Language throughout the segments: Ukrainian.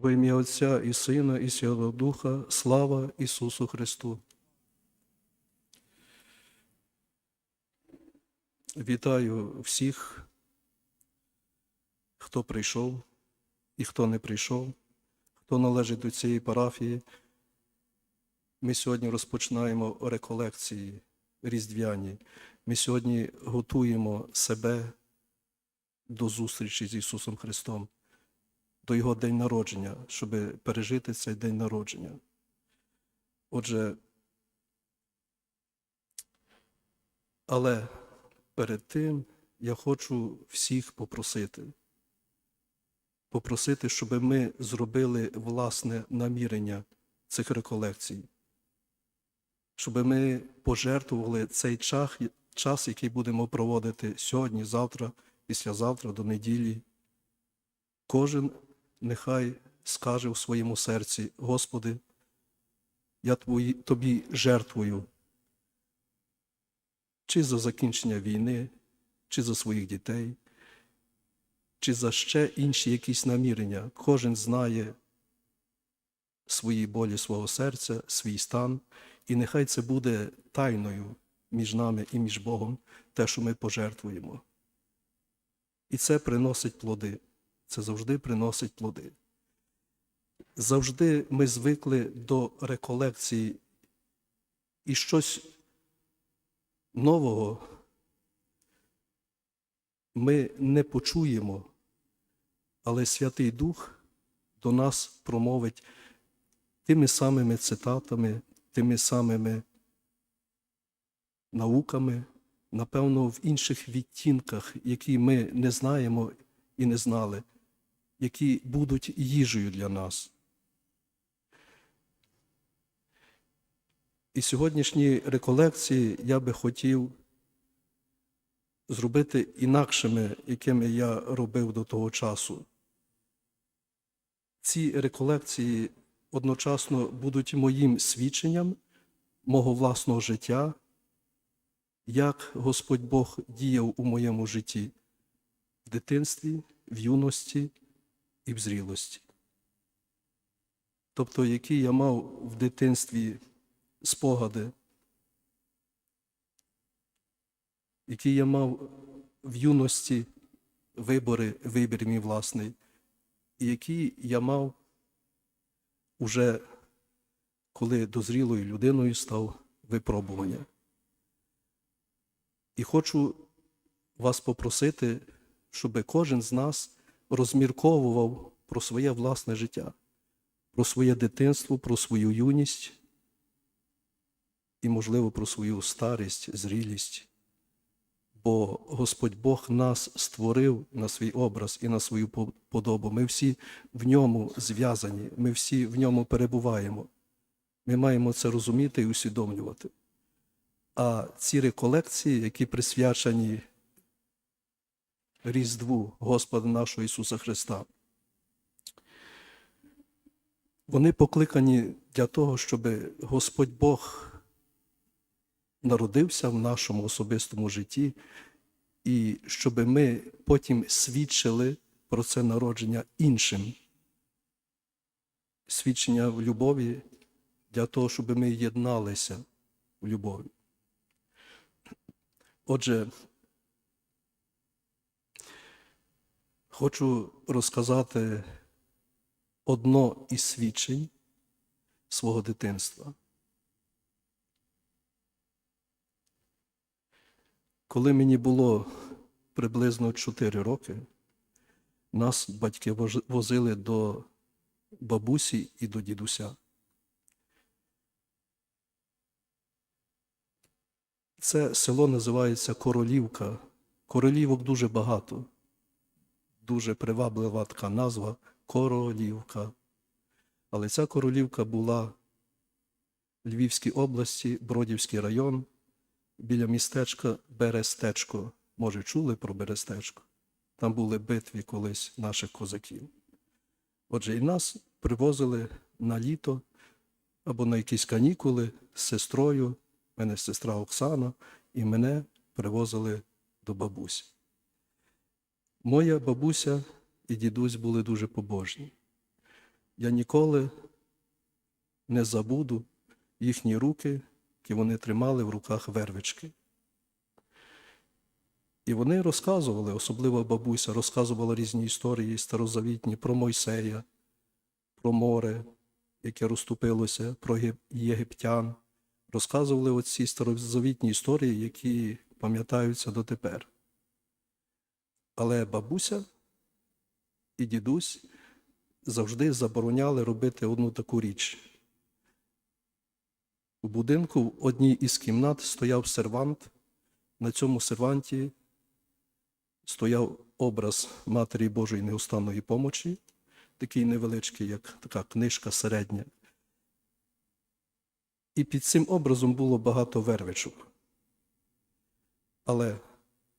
Во ім'я Отця і Сина, і Святого Духа, слава Ісусу Христу. Вітаю всіх, хто прийшов і хто не прийшов, хто належить до цієї парафії. Ми сьогодні розпочинаємо реколекції різдвяні. Ми сьогодні готуємо себе до зустрічі з Ісусом Христом, до Його день народження, щоб пережити цей день народження. Отже, але перед тим я хочу всіх попросити, попросити, щоб ми зробили власне намірення цих реколекцій, щоб ми пожертвували цей час, час, який будемо проводити сьогодні, завтра, післязавтра, до неділі. Кожен нехай скаже в своєму серці, Господи, я твої, тобі жертвую чи за закінчення війни, чи за своїх дітей, чи за ще інші якісь намірення. Кожен знає свої болі свого серця, свій стан, і нехай це буде тайною між нами і між Богом, те, що ми пожертвуємо. І це приносить плоди. Це завжди приносить плоди. Завжди ми звикли до реколекції і щось нового ми не почуємо, але Святий Дух до нас промовить тими самими цитатами, тими самими науками, напевно, в інших відтінках, які ми не знаємо і не знали, які будуть їжею для нас. І сьогоднішні реколекції я би хотів зробити інакшими, якими я робив до того часу. Ці реколекції одночасно будуть моїм свідченням мого власного життя, як Господь Бог діяв у моєму житті в дитинстві, в юності і в зрілості. Тобто, які я мав в дитинстві спогади, які я мав в юності вибори, вибір мій власний, і які я мав уже коли дозрілою людиною став випробування. І хочу вас попросити, щоб кожен з нас розмірковував про своє власне життя, про своє дитинство, про свою юність і, можливо, про свою старість, зрілість. Бо Господь Бог нас створив на свій образ і на свою подобу. Ми всі в ньому зв'язані, ми всі в ньому перебуваємо. Ми маємо це розуміти і усвідомлювати. А ці реколекції, які присвячені Різдву Господа нашого Ісуса Христа, вони покликані для того, щоб Господь Бог народився в нашому особистому житті, і щоб ми потім свідчили про це народження іншим. Свідчення в любові для того, щоб ми єдналися в любові. Отже, хочу розказати одно із свідчень свого дитинства. Коли мені було приблизно 4 роки, нас батьки возили до бабусі і до дідуся. Це село називається Королівка. Королівок дуже багато. Дуже приваблива така назва Королівка. Але ця королівка була в Львівській області, Бродівський район, біля містечка Берестечко. Може, чули про Берестечко? Там були битві колись наших козаків. Отже, і нас привозили на літо або на якісь канікули з сестрою, мене сестра Оксана, і мене привозили до бабусі. Моя бабуся і дідусь були дуже побожні. Я ніколи не забуду їхні руки, які вони тримали в руках вервички. І вони розказували, особливо бабуся, розказувала різні історії старозавітні про Мойсея, про море, яке розступилося, про єгиптян. Розказували оці старозавітні історії, які пам'ятаються дотепер. Але бабуся і дідусь завжди забороняли робити одну таку річ. У будинку в одній із кімнат стояв сервант. На цьому серванті стояв образ Матері Божої неустанної помочі, такий невеличкий, як така книжка середня. І під цим образом було багато вервичок. Але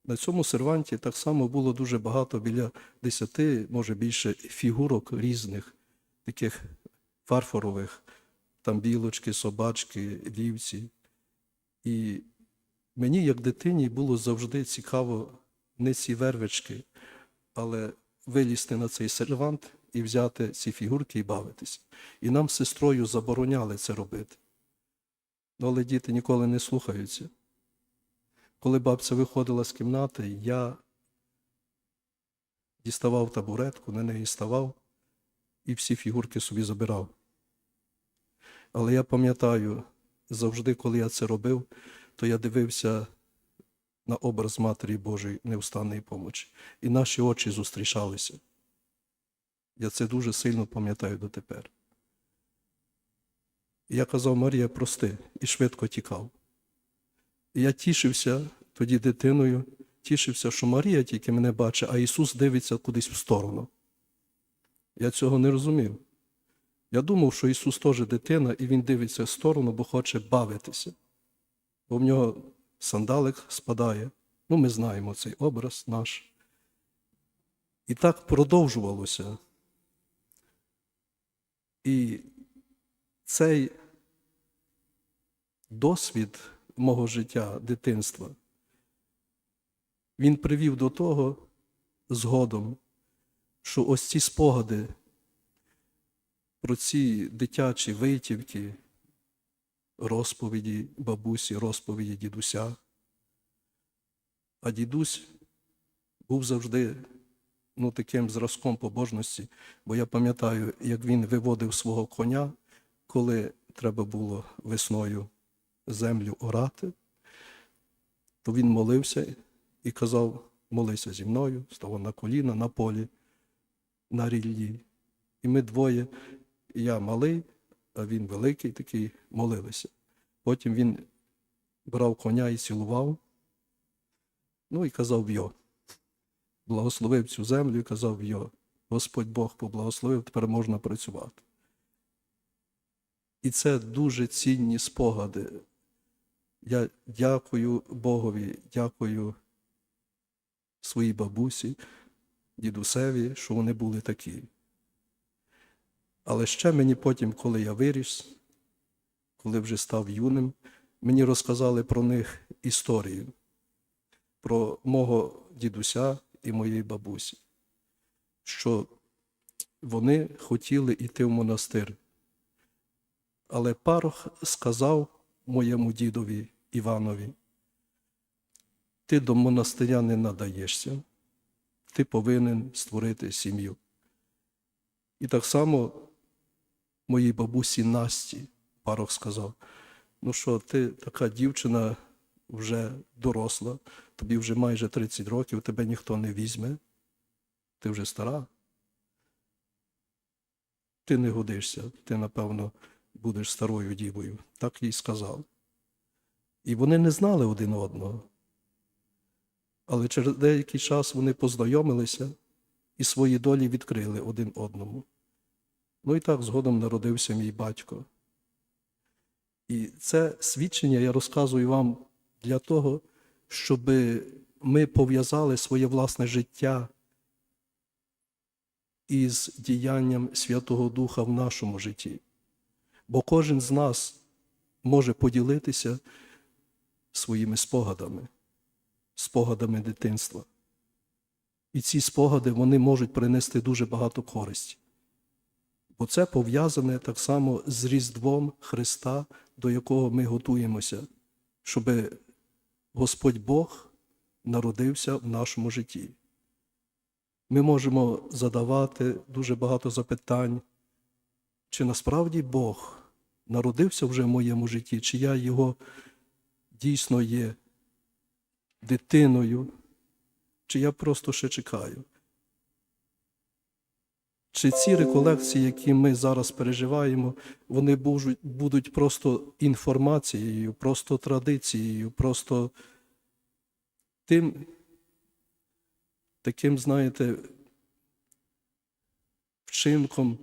на цьому серванті так само було дуже багато біля десяти, може більше, фігурок різних, таких фарфорових, там білочки, собачки, вівці. І мені, як дитині, було завжди цікаво не ці вервички, але вилізти на цей сервант і взяти ці фігурки і бавитися. І нам з сестрою забороняли це робити. Ну, але діти ніколи не слухаються. Коли бабця виходила з кімнати, я діставав табуретку, на неї ставав і всі фігурки собі забирав. Але я пам'ятаю, завжди, коли я це робив, то я дивився на образ Матері Божої невстанної помочі. І наші очі зустрічалися. Я це дуже сильно пам'ятаю дотепер. Я казав, Марія, прости, і швидко тікав. Я тішився тоді дитиною, тішився, що Марія тільки мене бачить, а Ісус дивиться кудись в сторону. Я цього не розумів. Я думав, що Ісус теж дитина, і Він дивиться в сторону, бо хоче бавитися. Бо в нього сандалик спадає. Ну, ми знаємо цей образ наш. І так продовжувалося. І цей досвід мого життя, дитинства, він привів до того згодом, що ось ці спогади про ці дитячі витівки, розповіді бабусі, розповіді дідуся. А дідусь був завжди ну, таким зразком побожності, бо я пам'ятаю, як він виводив свого коня, коли треба було весною землю орати, то він молився і казав: молися зі мною, ставав на коліна на полі, на ріллі. І ми двоє, я малий, а він великий такий, молилися. Потім він брав коня і цілував, ну і казав йо. Благословив цю землю і казав йо. Господь Бог поблагословив, тепер можна працювати. І це дуже цінні спогади. Я дякую Богові, дякую своїй бабусі, дідусеві, що вони були такі. Але ще мені потім, коли я виріс, коли вже став юним, мені розказали про них історію, про мого дідуся і моєї бабусі, що вони хотіли йти в монастир. Але парох сказав моєму дідові Іванові, ти до монастиря не надаєшся, ти повинен створити сім'ю. І так само моїй бабусі Насті парох сказав: ну що, ти така дівчина вже доросла, тобі вже майже 30 років, тебе ніхто не візьме, ти вже стара. Ти не годишся, ти, напевно, будеш старою дівою. Так їй сказав. І вони не знали один одного. Але через деякий час вони познайомилися і свої долі відкрили один одному. Ну і так згодом народився мій батько. І це свідчення я розказую вам для того, щоб ми пов'язали своє власне життя із діянням Святого Духа в нашому житті. Бо кожен з нас може поділитися своїми спогадами, спогадами дитинства. І ці спогади вони можуть принести дуже багато користі. Бо це пов'язане так само з Різдвом Христа, до якого ми готуємося, щоб Господь Бог народився в нашому житті. Ми можемо задавати дуже багато запитань, чи насправді Бог народився вже в моєму житті, чи я його дійсно є дитиною, чи я просто ще чекаю. Чи ці реколекції, які ми зараз переживаємо, вони будуть просто інформацією, просто традицією, просто тим, таким, знаєте, вчинком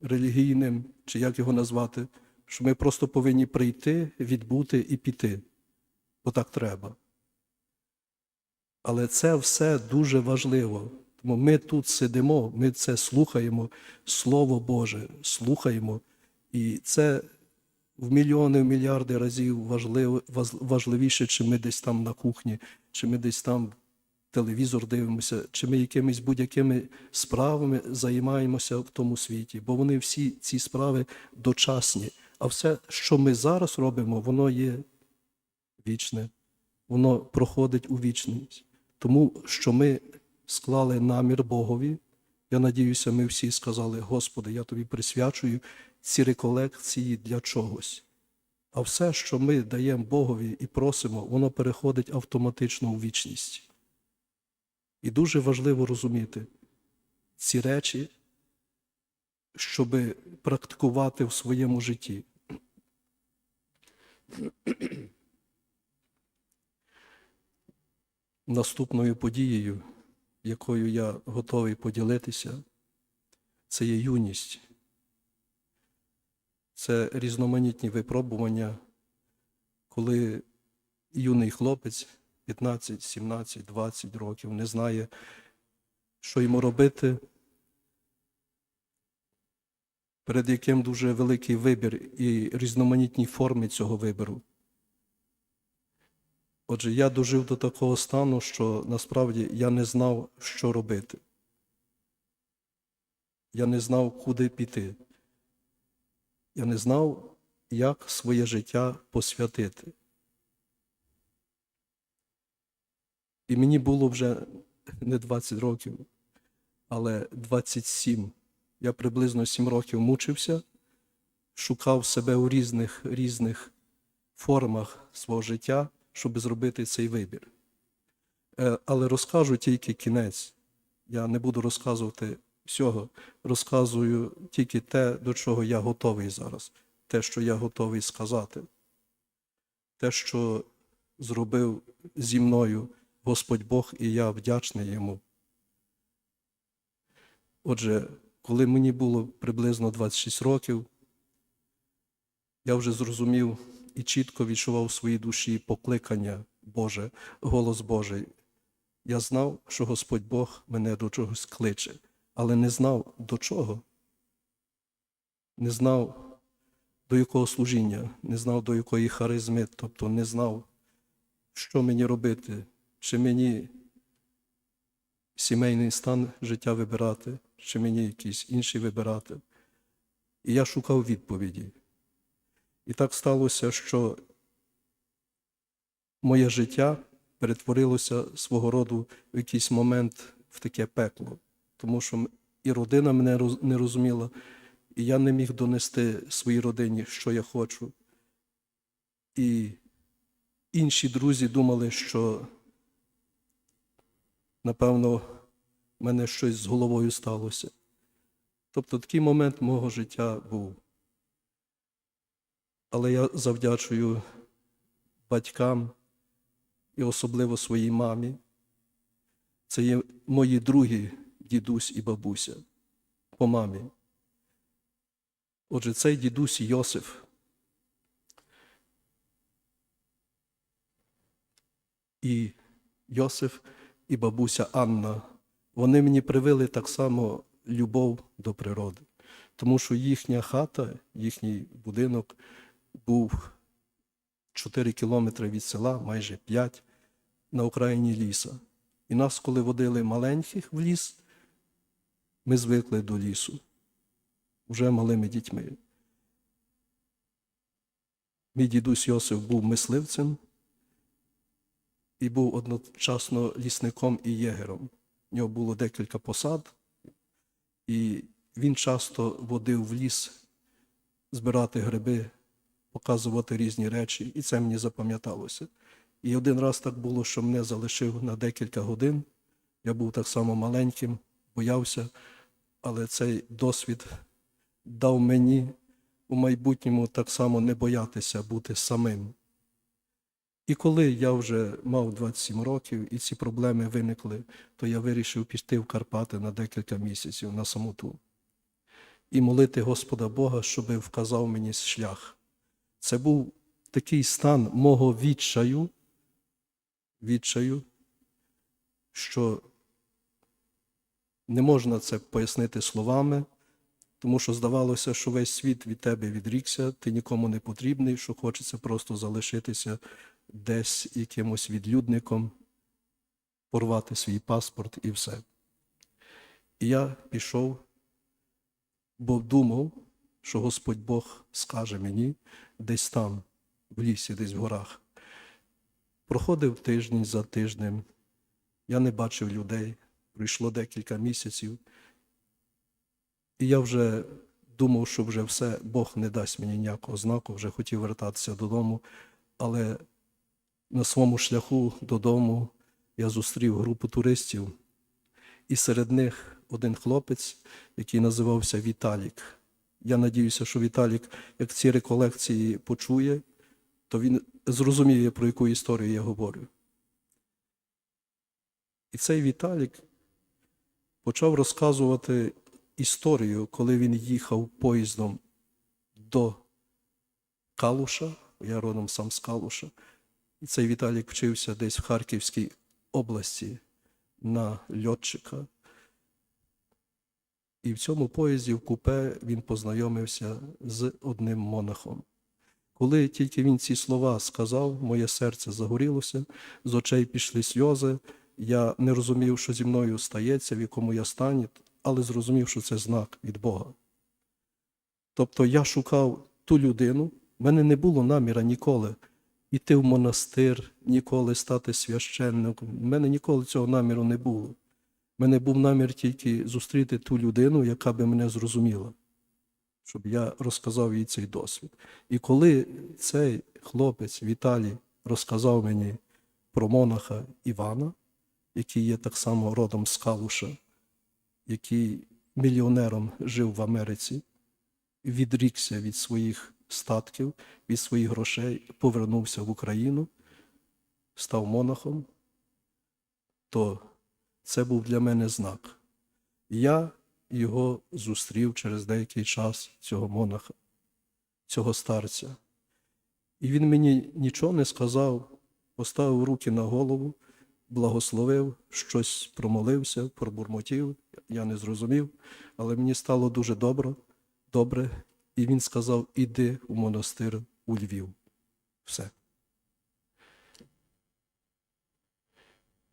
релігійним, чи як його назвати, що ми просто повинні прийти, відбути і піти, бо так треба. Але це все дуже важливо. Тому ми тут сидимо, ми це слухаємо, Слово Боже, слухаємо. І це в мільйони, в мільярди разів важливо, важливіше, чи ми десь там на кухні, чи ми десь там телевізор дивимося, чи ми якимись будь-якими справами займаємося в тому світі. Бо вони всі ці справи дочасні. А все, що ми зараз робимо, воно є вічне, воно проходить у вічність. Тому що ми склали намір Богові. Я надіюся, ми всі сказали, Господи, я тобі присвячую ці реколекції для чогось. А все, що ми даємо Богові і просимо, воно переходить автоматично у вічність. І дуже важливо розуміти ці речі, щоб практикувати в своєму житті. Наступною подією, якою я готовий поділитися, це є юність. Це різноманітні випробування, коли юний хлопець 15, 17, 20 років не знає, що йому робити, перед яким дуже великий вибір і різноманітні форми цього вибору. Отже, я дожив до такого стану, що насправді я не знав, що робити. Я не знав, куди піти. Я не знав, як своє життя посвятити. І мені було вже не 20 років, але 27. Я приблизно 7 років мучився, шукав себе у різних, різних формах свого життя, щоб зробити цей вибір. Е, Але розкажу тільки кінець. Я не буду розказувати всього. Розказую тільки те, до чого я готовий зараз, те, що я готовий сказати, те, що зробив зі мною Господь Бог, і я вдячний йому. Отже, коли мені було приблизно 26 років, я вже зрозумів і чітко відчував в своїй душі покликання Боже, голос Божий. Я знав, що Господь Бог мене до чогось кличе, але не знав до чого. Не знав, до якого служіння, не знав, до якої харизми, тобто не знав, що мені робити, чи мені сімейний стан життя вибирати, чи мені якийсь інший вибирати. І я шукав відповіді. І так сталося, що моє життя перетворилося свого роду в якийсь момент в таке пекло, тому що і родина мене не розуміла, і я не міг донести своїй родині, що я хочу. І інші друзі думали, що, напевно, в мене щось з головою сталося. Тобто такий момент мого життя був. Але я завдячую батькам і особливо своїй мамі. Це є мої другі дідусь і бабуся по мамі. Отже, цей дідусь Йосиф. І Йосиф і бабуся Анна, вони мені привили так само любов до природи, тому що їхня хата, їхній будинок був 4 кілометри від села, майже 5, на окраїні ліса. І нас, коли водили маленьких в ліс, ми звикли до лісу. вже малими дітьми. Мій дідусь Йосиф був мисливцем і був одночасно лісником і єгером. У нього було декілька посад, і він часто водив в ліс збирати гриби, показувати різні речі, і це мені запам'яталося. І один раз так було, що мене залишив на декілька годин. Я був так само маленьким, боявся, але цей досвід дав мені у майбутньому так само не боятися бути самим. І коли я вже мав 27 років і ці проблеми виникли, то я вирішив піти в Карпати на декілька місяців на самоту і молити Господа Бога, щоб вказав мені шлях. Це був такий стан мого відчаю, відчаю, що не можна це пояснити словами, тому що здавалося, що весь світ від тебе відрікся, ти нікому не потрібний, що хочеться просто залишитися десь якимось відлюдником, порвати свій паспорт і все. І я пішов, бо думав, що Господь Бог скаже мені десь там, в лісі, десь в горах. Проходив тиждень за тижнем, я не бачив людей, пройшло декілька місяців, і я вже думав, що вже все, Бог не дасть мені ніякого знаку, вже хотів вертатися додому, але на своєму шляху додому я зустрів групу туристів, і серед них один хлопець, який називався Віталік. Я надіюся, що Віталік, як ці реколекції почує, то він зрозуміє, про яку історію я говорю. І цей Віталік почав розказувати історію, коли він їхав поїздом до Калуша, я родом сам з Калуша, цей Віталік вчився десь в Харківській області на льотчика. І в цьому поїзді в купе він познайомився з одним монахом. Коли тільки він ці слова сказав, моє серце загорілося, з очей пішли сльози. Я не розумів, що зі мною стається, в якому я стані, але зрозумів, що це знак від Бога. Тобто я шукав ту людину, в мене не було наміра ніколи йти в монастир, ніколи стати священником. У мене ніколи цього наміру не було. У мене був намір тільки зустріти ту людину, яка би мене зрозуміла, щоб я розказав їй цей досвід. І коли цей хлопець Віталій розказав мені про монаха Івана, який є так само родом з Калуша, який мільйонером жив в Америці, відрікся від своїх статків, від своїх грошей, повернувся в Україну, став монахом, то це був для мене знак. Я його зустрів через деякий час, цього монаха, цього старця. І він мені нічого не сказав, поставив руки на голову, благословив, щось промолився, пробурмотів, я не зрозумів, але мені стало дуже добре, добре, і він сказав: іди у монастир у Львів. Все.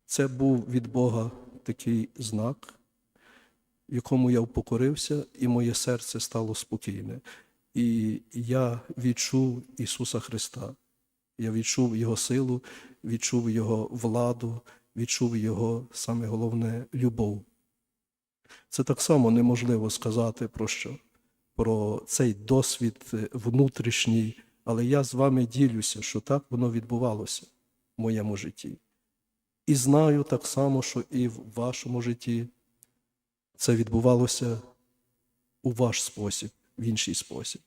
Це був від Бога такий знак, якому я впокорився, і моє серце стало спокійне. І я відчув Ісуса Христа. Я відчув Його силу, відчув Його владу, відчув Його, саме головне, любов. Це так само неможливо сказати про що, про цей досвід внутрішній, але я з вами ділюся, що так воно відбувалося в моєму житті. І знаю так само, що і в вашому житті це відбувалося у ваш спосіб, в інший спосіб.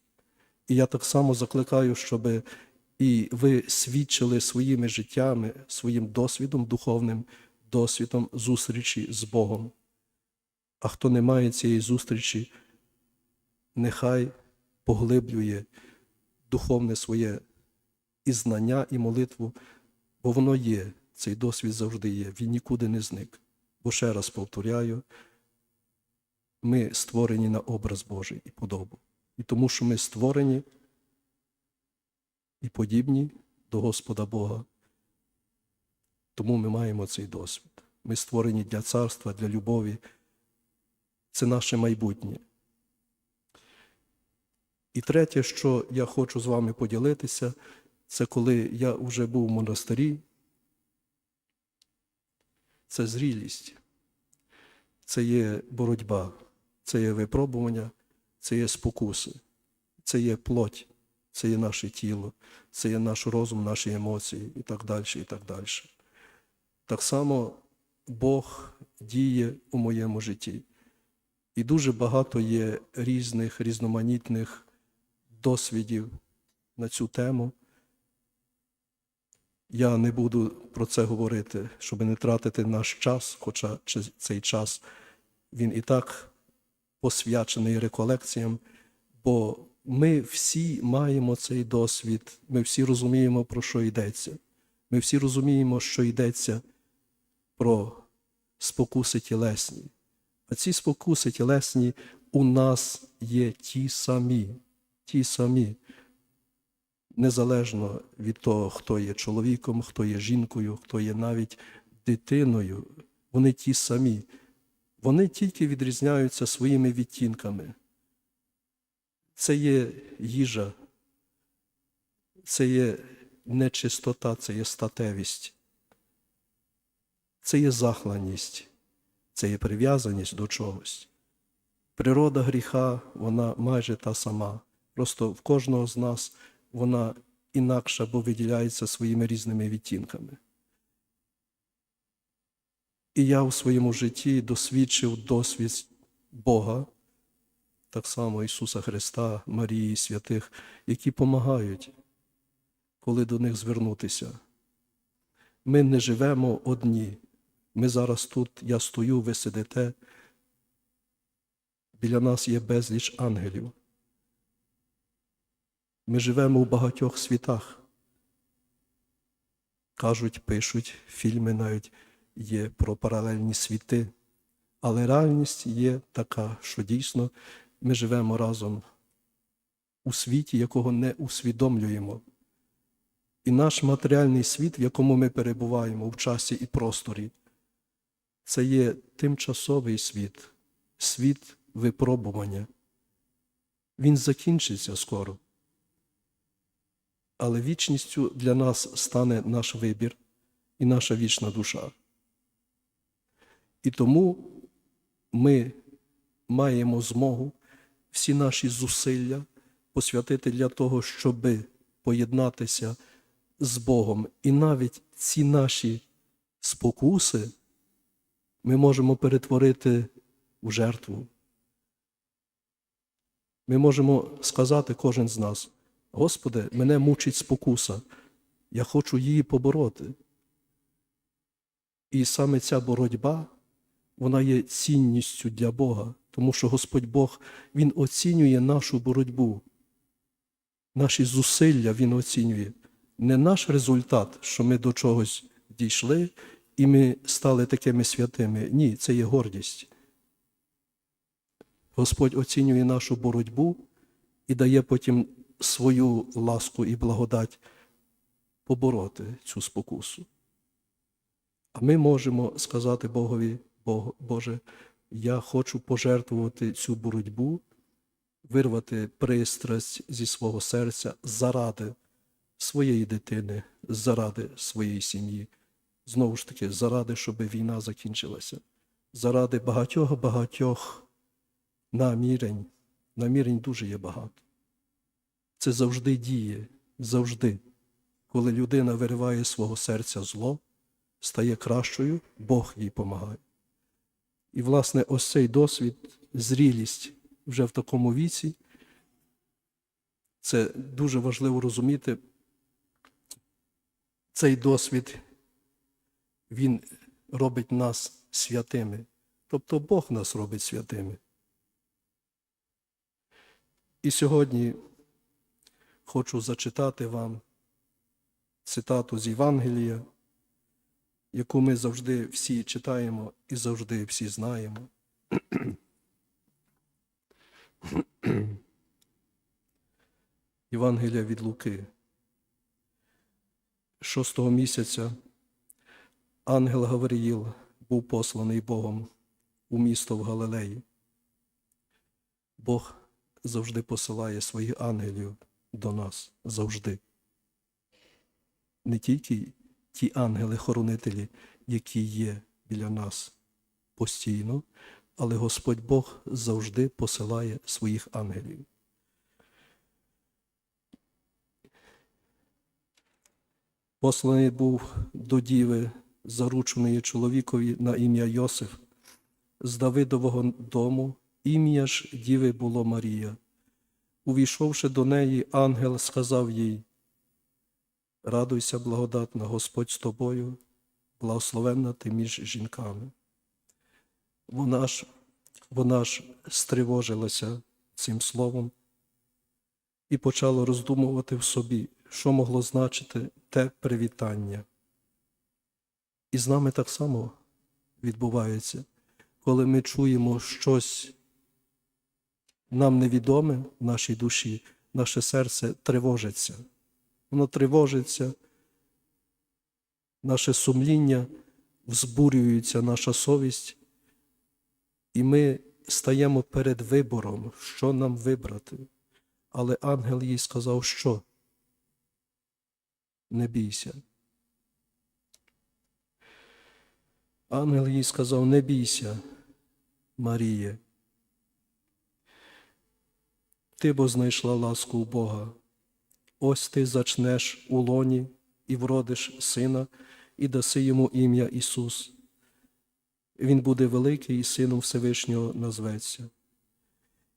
І я так само закликаю, щоб і ви свідчили своїми життями, своїм досвідом духовним, досвідом зустрічі з Богом. А хто не має цієї зустрічі, нехай поглиблює духовне своє і знання, і молитву, бо воно є, цей досвід завжди є, він нікуди не зник. Бо ще раз повторяю, ми створені на образ Божий і подобу. І тому, що ми створені і подібні до Господа Бога, тому ми маємо цей досвід. Ми створені для царства, для любові. Це наше майбутнє. І третє, що я хочу з вами поділитися, це коли я вже був в монастирі, це зрілість, це є боротьба, це є випробування, це є спокуси, це є плоть, це є наше тіло, це є наш розум, наші емоції і так далі. і Так далі. Так само Бог діє у моєму житті. І дуже багато є різних, різноманітних досвідів на цю тему. Я не буду про це говорити, щоб не тратити наш час, хоча цей час він і так посвячений реколекціям, бо ми всі маємо цей досвід, ми всі розуміємо, про що йдеться. Ми всі розуміємо, що йдеться про спокуси тілесні. А ці спокуси тілесні у нас є ті самі, ті самі, незалежно від того, хто є чоловіком, хто є жінкою, хто є навіть дитиною. Вони ті самі. Вони тільки відрізняються своїми відтінками. Це є їжа, це є нечистота, це є статевість, це є захланість, це є прив'язаність до чогось. Природа гріха, вона майже та сама. Просто в кожного з нас вона інакша, бо виділяється своїми різними відтінками. І я у своєму житті досвідчив досвід Бога, так само Ісуса Христа, Марії, святих, які допомагають, коли до них звернутися. Ми не живемо одні. Ми зараз тут, я стою, ви сидите. Біля нас є безліч ангелів. Ми живемо у багатьох світах. Кажуть, пишуть, фільми навіть є про паралельні світи. Але реальність є така, що дійсно ми живемо разом у світі, якого не усвідомлюємо. І наш матеріальний світ, в якому ми перебуваємо в часі і просторі, це є тимчасовий світ, світ випробування. Він закінчиться скоро. Але вічністю для нас стане наш вибір і наша вічна душа. І тому ми маємо змогу всі наші зусилля посвятити для того, щоб поєднатися з Богом. І навіть ці наші спокуси ми можемо перетворити в жертву. Ми можемо сказати кожен з нас, Господи, мене мучить спокуса, я хочу її побороти. І саме ця боротьба, вона є цінністю для Бога, тому що Господь Бог, Він оцінює нашу боротьбу, наші зусилля Він оцінює. Не наш результат, що ми до чогось дійшли, і ми стали такими святими. Ні, це є гордість. Господь оцінює нашу боротьбу і дає потім свою ласку і благодать побороти цю спокусу. А ми можемо сказати Богові, Боже, я хочу пожертвувати цю боротьбу, вирвати пристрасть зі свого серця заради своєї дитини, заради своєї сім'ї. Знову ж таки, заради, щоб війна закінчилася, заради багатьох-багатьох намірень. Намірень дуже є багато. Це завжди діє, завжди. Коли людина вириває з свого серця зло, стає кращою, Бог їй допомагає. І, власне, ось цей досвід, зрілість вже в такому віці, це дуже важливо розуміти. Цей досвід, він робить нас святими. Тобто Бог нас робить святими. І сьогодні хочу зачитати вам цитату з Євангелія, яку ми завжди всі читаємо і завжди всі знаємо. Євангелія від Луки. Шостого місяця ангел Гавриїл був посланий Богом у місто в Галилеї. Бог завжди посилає своїх ангелів до нас завжди. Не тільки ті ангели-хоронителі, які є біля нас постійно, але Господь Бог завжди посилає своїх ангелів. Посланий був до діви, зарученої чоловікові на ім'я Йосиф, з Давидового дому, ім'я ж діви було Марія. Увійшовши до неї, ангел сказав їй: Радуйся, благодатна, Господь з тобою, благословенна ти між жінками. Вона ж, вона ж стривожилася цим словом і почала роздумувати в собі, що могло значити те привітання. І з нами так само відбувається, коли ми чуємо щось нам невідоме в нашій душі, наше серце тривожиться. Воно тривожиться, наше сумління взбурюється, наша совість, і ми стаємо перед вибором, що нам вибрати. Але ангел їй сказав, що не бійся. Ангел їй сказав, не бійся, Маріє. Ти бо знайшла ласку у Бога. Ось ти зачнеш у лоні і вродиш сина, і даси йому ім'я Ісус. Він буде великий і сином Всевишнього назветься.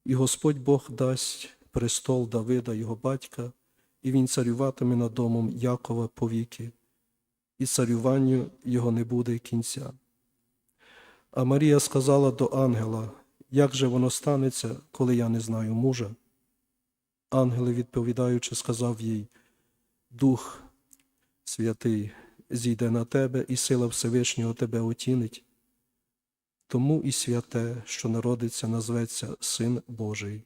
І Господь Бог дасть престол Давида, його батька, і він царюватиме над домом Якова повіки, і царюванню його не буде кінця. А Марія сказала до ангела, як же воно станеться, коли я не знаю мужа? Ангел, відповідаючи, сказав їй, Дух Святий зійде на тебе, і сила Всевишнього тебе отінить. Тому і святе, що народиться, назветься Син Божий.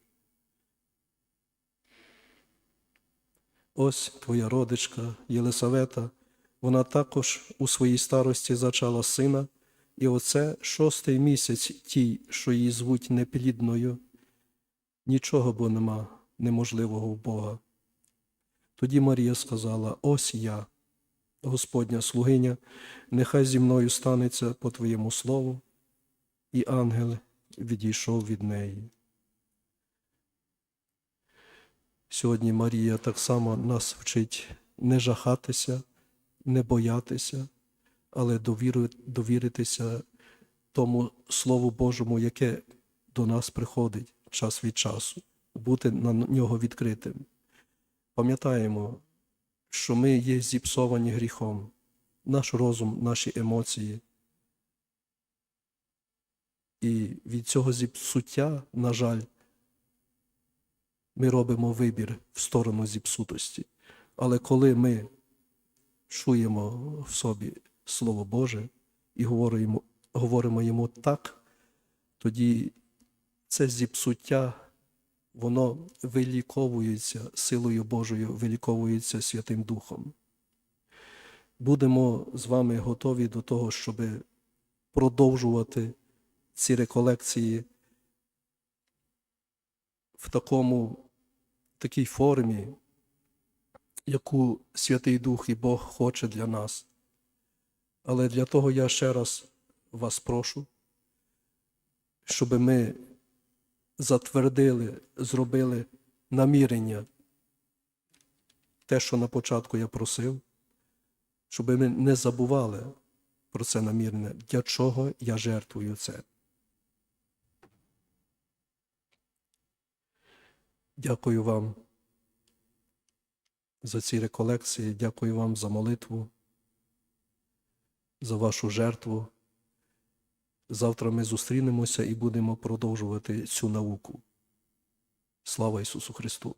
Ось твоя родичка Єлисавета, вона також у своїй старості зачала сина, і оце шостий місяць тій, що її звуть неплідною. Нічого бо нема неможливого в Бога. Тоді Марія сказала: Ось я, Господня слугиня, нехай зі мною станеться по Твоєму слову, і ангел відійшов від неї. Сьогодні Марія так само нас вчить не жахатися, не боятися, але довіритися тому Слову Божому, яке до нас приходить час від часу, бути на нього відкритим. Пам'ятаємо, що ми є зіпсовані гріхом, наш розум, наші емоції. І від цього зіпсуття, на жаль, ми робимо вибір в сторону зіпсутості. Але коли ми чуємо в собі Слово Боже і говоримо, говоримо йому так, тоді це зіпсуття, воно виліковується силою Божою, виліковується Святим Духом. Будемо з вами готові до того, щоб продовжувати ці реколекції в такому, такій формі, яку Святий Дух і Бог хоче для нас. Але для того я ще раз вас прошу, щоб ми затвердили, зробили намірення, те, що на початку я просив, щоб ми не забували про це намірення, для чого я жертвую це. Дякую вам за ці реколекції, дякую вам за молитву, за вашу жертву. Завтра ми зустрінемося і будемо продовжувати цю науку. Слава Ісусу Христу!